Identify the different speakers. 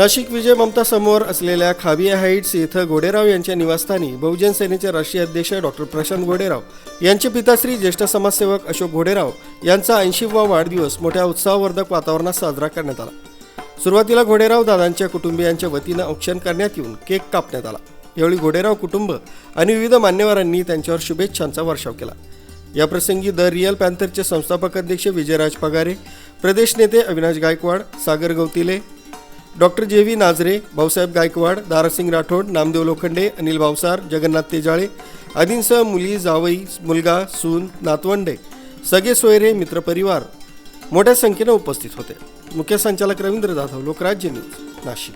Speaker 1: नाशिक विजय ममता समोर असलेल्या खाबिया हाईट्स येथं घोडेराव यांच्या निवासस्थानी बहुजन सेनेचे राष्ट्रीय अध्यक्ष डॉक्टर प्रशांत घोडेराव यांचे पिताश्री ज्येष्ठ समाजसेवक अशोक घोडेराव यांचा ऐंशीवा वाढदिवस मोठ्या उत्साहवर्धक वातावरणात साजरा करण्यात आला. सुरुवातीला घोडेराव दादांच्या कुटुंबियांच्या वतीनं औक्षण करण्यात येऊन केक कापण्यात आला. यावेळी घोडेराव कुटुंब आणि विविध मान्यवरांनी त्यांच्यावर शुभेच्छांचा वर्षाव केला. याप्रसंगी द रिअल पॅन्थरचे संस्थापक अध्यक्ष विजयराज पगारे प्रदेश नेते Avinash Gaikwad Sagar Gavatile doctor J V Nazare Bhausaheb Gaikwad Darasingh Rathod Namdev Lokhande Anil Bhavsar Jagannath Tejale आदींसह मुली जावई मुलगा सून नातवंडे सगळे सोयरे मित्रपरिवार मोठ्या संख्येनं उपस्थित होते. मुख्य संचालक रवींद्र जाधव लोकराज्य न्यूज नाशिक.